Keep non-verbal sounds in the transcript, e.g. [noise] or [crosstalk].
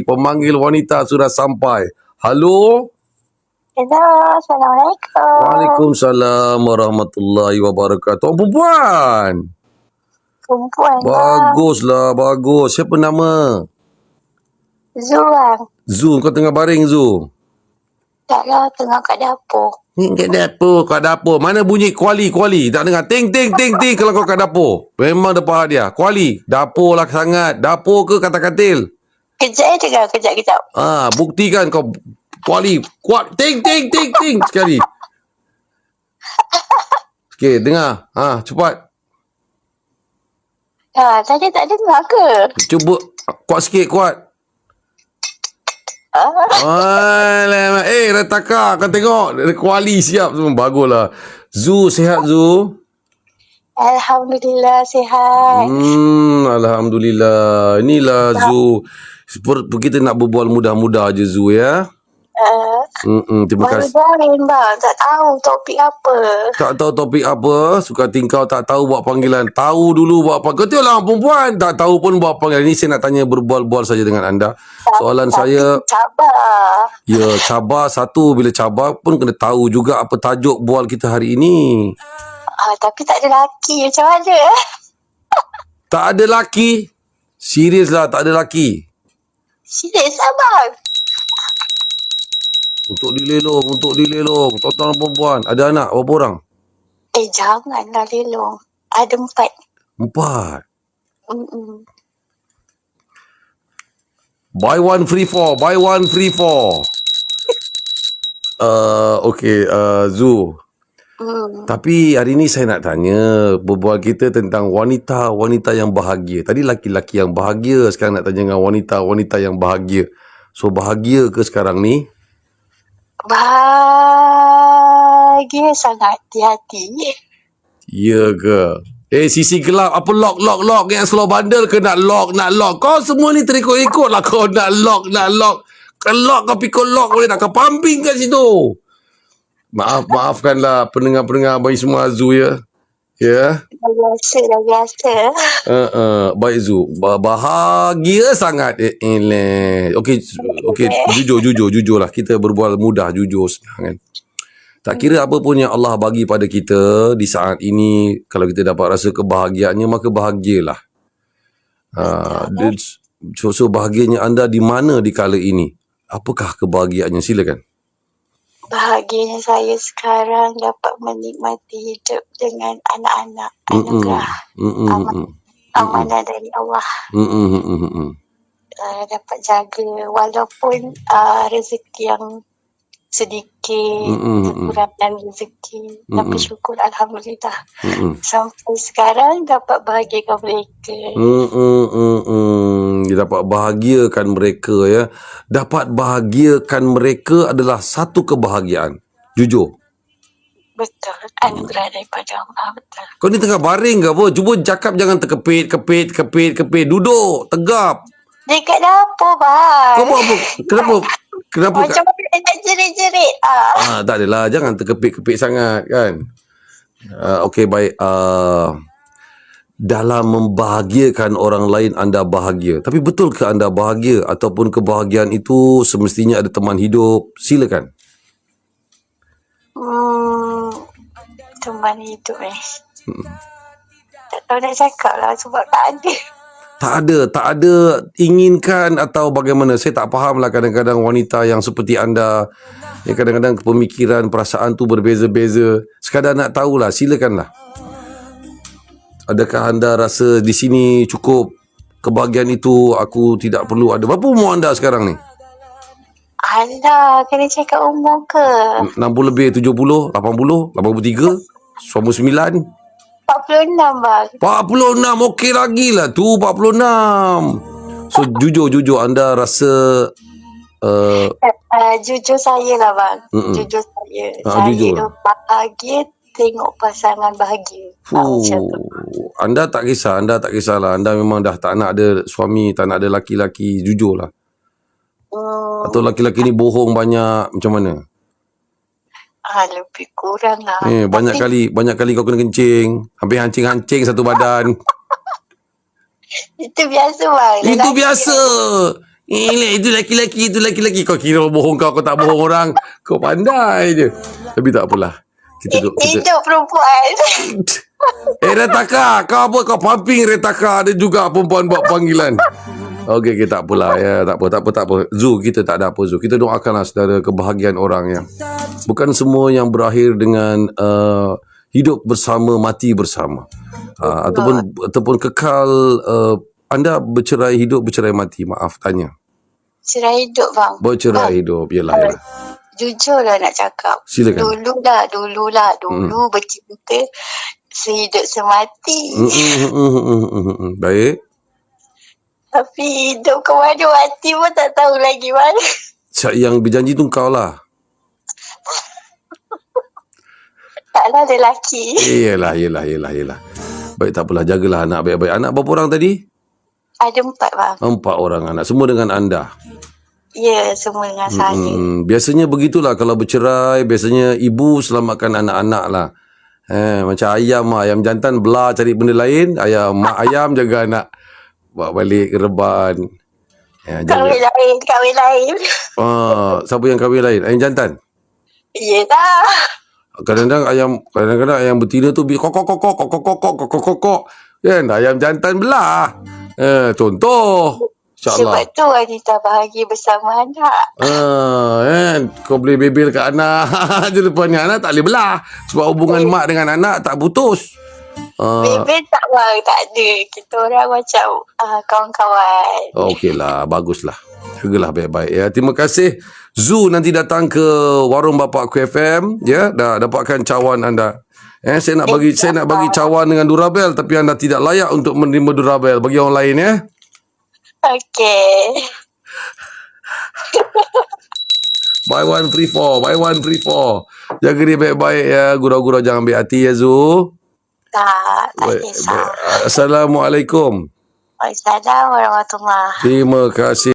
Pemanggil wanita sudah sampai. Halo? Hello, Assalamualaikum. Waalaikumsalam warahmatullahi wabarakatuh. Oh, perempuan. Perempuan lah. Baguslah, bagus. Siapa nama? Zuang. Zu, kau tengah baring Zu. Tak lah, tengah kat dapur. Ni kat dapur, kat dapur. Mana bunyi kuali, kuali? Tak dengar. Ting, ting, ting, ting kalau kau kat dapur. Memang depan dia. Kuali. Dapur lah sangat. Dapur ke kata katil? Kejap eh, dengar. Kejap, kejap. Ah, buktikan kau kuali. Kuat. Ting, ting, ting, ting. Sekali. Okey, dengar. Ah, cepat. Ha, tadi tak dengar ke? Cuba kuat sikit, kuat. Ah, Alamak. Eh, Retaka, kau tengok. Kuali siap semua. Baguslah. Zu, sihat Zu? Alhamdulillah, sihat. Hmm, Alhamdulillah. Inilah Zu. Seperti kita nak berbual mudah-mudah je Zu ya. Uh, Hmm, terima baru kasih. join bang. Tak tahu topik apa. Tak tahu topik apa, suka tingkau tak tahu buat panggilan. Tahu dulu buat apa. Kau tengoklah perempuan, tak tahu pun buat panggilan. Ini saya nak tanya berbual-bual saja dengan anda. Soalan saya, Sabar. ya cabar satu. Bila cabar pun kena tahu juga apa tajuk bual kita hari ini. Ah, tapi tak ada laki. Macam mana? eh? Tak ada laki. Serius lah, tak ada laki. Lah bang. Untuk dilelong, untuk dilelong. Tuan-tuan dan perempuan. Ada anak berapa orang? Eh, janganlah lelong. Ada empat. Empat. Mm-mm. Buy one free four. Buy one free four. [laughs] Uh, okay, uh, Zu. Hmm. Tapi hari ni saya nak tanya berbual kita tentang wanita-wanita yang bahagia. Tadi laki-laki yang bahagia, sekarang nak tanya dengan wanita-wanita yang bahagia. So bahagia ke sekarang ni? Bahagia sangat di hati. Ya ke? Eh sisi gelap apa lock lock lock yang slow bundle ke nak lock nak lock. Kau semua ni terikut-ikut lah [laughs] kau nak lock nak lock. Kau lock kau pikul lock boleh tak kau pumping kat situ. Maaf maafkanlah pendengar-pendengar bagi semua Azu ya. Ya. Dah biasa, dah biasa. Uh, uh, baik Zu. Ba- bahagia sangat. Eh, eh, Okey, okey, jujur, jujur, jujur lah. Kita berbual mudah, jujur senang kan. Tak kira apa pun yang Allah bagi pada kita di saat ini, kalau kita dapat rasa kebahagiaannya, maka bahagialah. Uh, so, so, bahagianya anda di mana di kala ini? Apakah kebahagiaannya? Silakan. Bahagianya saya sekarang dapat menikmati hidup dengan anak-anak. Anugerah. Mm-mm, mm-mm. Amanah dari Allah. Mm-mm, mm-mm. Uh, dapat jaga walaupun uh, rezeki yang sedikit, mm-mm. kekurangan rezeki. Tapi syukur Alhamdulillah. Mm-mm. Sampai sekarang dapat bahagiakan mereka. Hmm, hmm, hmm, hmm. Dia dapat bahagiakan mereka ya. Dapat bahagiakan mereka adalah satu kebahagiaan. Jujur. Betul. Anugerah daripada Allah. Betul. Kau ni tengah baring ke apa? Cuba cakap jangan terkepit, kepit, kepit, kepit. Duduk, tegap. Dekat dapur, bang. Kau buat apa? Kenapa? [laughs] Kenapa? Macam mana nak jerit-jerit? Ah. Ah, tak adalah. Jangan terkepit-kepit sangat kan. Uh, Okey, baik. Uh, dalam membahagiakan orang lain anda bahagia. Tapi betul ke anda bahagia ataupun kebahagiaan itu semestinya ada teman hidup? Silakan. Hmm, teman hidup eh. Tak tahu nak cakap lah sebab tak ada. Tak ada, tak ada inginkan atau bagaimana. Saya tak faham lah kadang-kadang wanita yang seperti anda. Yang kadang-kadang pemikiran, perasaan tu berbeza-beza. Sekadar nak tahulah, silakanlah. Adakah anda rasa di sini cukup kebahagiaan itu aku tidak perlu ada. Berapa umur anda sekarang ni? Alah, kena cakap umur ke? 60 lebih, 70, 80, 83, 99, 46 bang. 46. Okey lagi lah tu 46. So [laughs] jujur-jujur anda rasa uh, Uh, jujur saya lah bang. Mm-mm. Jujur saya. Ah, saya jujur. bahagia tengok pasangan bahagia. Ah. Fuh, anda tak kisah, anda tak kisahlah. Anda memang dah tak nak ada suami, tak nak ada laki-laki. Jujur lah. Hmm, Atau laki-laki ni bohong banyak. Macam mana? Ah, lebih kurang lah. Eh, banyak Tapi kali banyak kali kau kena kencing. Hampir hancing-hancing satu badan. [laughs] Itu biasa bang. Itu Lelaki- biasa. Eh, itu laki-laki, itu laki-laki. Kau kira bohong kau, kau tak bohong [laughs] orang. Kau pandai je. Tapi tak apalah. Kita duk, kita... Hidup perempuan. [laughs] Eh, Retaka. Kau apa? Kau pumping Retaka. Ada juga perempuan buat panggilan. Okey, okay, tak apalah. Ya, tak apa, tak apa, tak apa. Zu, kita tak ada apa, Zu. Kita doakanlah saudara kebahagiaan orang ya. Bukan semua yang berakhir dengan uh, hidup bersama, mati bersama. Uh, ataupun ataupun kekal uh, anda bercerai hidup, bercerai mati. Maaf, tanya. Cerai hidup bang. Bercerai hidup. Yelah, yelah. Jujur lah nak cakap. Silakan. Dulu lah, dulu lah, dulu bercinta sehidup semati. Mm, mm, mm, mm, mm, mm, mm. Baik. Tapi hidup ke mana mati pun tak tahu lagi mana. Siap yang berjanji tu kau lah. Taklah ada lelaki. Yelah, yelah, yelah, yelah. Baik, tak apalah. Jagalah anak baik-baik. Anak berapa orang tadi? Ada empat bang. Empat orang anak. Semua dengan anda. Ya, semua dengan saya. Hmm, biasanya begitulah kalau bercerai. Biasanya ibu selamatkan anak-anak lah. Eh, macam ayam lah. Ayam jantan belah cari benda lain. Ayam mak ayam jaga anak. Bawa balik ke reban. Ya, jaga. Kahwin lain, kahwin lain. Ah, siapa yang kahwin lain? Ayam jantan? Ya dah. Kadang-kadang ayam kadang-kadang ayam betina tu bi kok kok kok kok kok kok kok kok kok kok kan ayam jantan belah. Eh contoh. InsyaAllah. Sebab tu wanita bahagia bersama anak. Ah, kan kau boleh bebel kat anak je depan ni anak tak boleh belah sebab hubungan mak dengan anak tak putus. Ah, Bebel tak bang, tak ada. Kita orang macam uh, kawan-kawan. okeylah, baguslah. Jagalah baik-baik ya. Terima kasih Zu nanti datang ke warung Bapak Aku FM ya dah dapatkan cawan anda. Eh saya nak bagi saya nak bagi cawan dengan Durabel tapi anda tidak layak untuk menerima Durabel bagi orang lain ya. Okey. [laughs] Buy one free four, buy one free four. Jaga dia baik-baik ya. Gurau-gurau jangan ambil hati ya Zu. Tak, tak Baik, kisah. baik. Assalamualaikum. Waalaikumsalam warahmatullahi Terima kasih.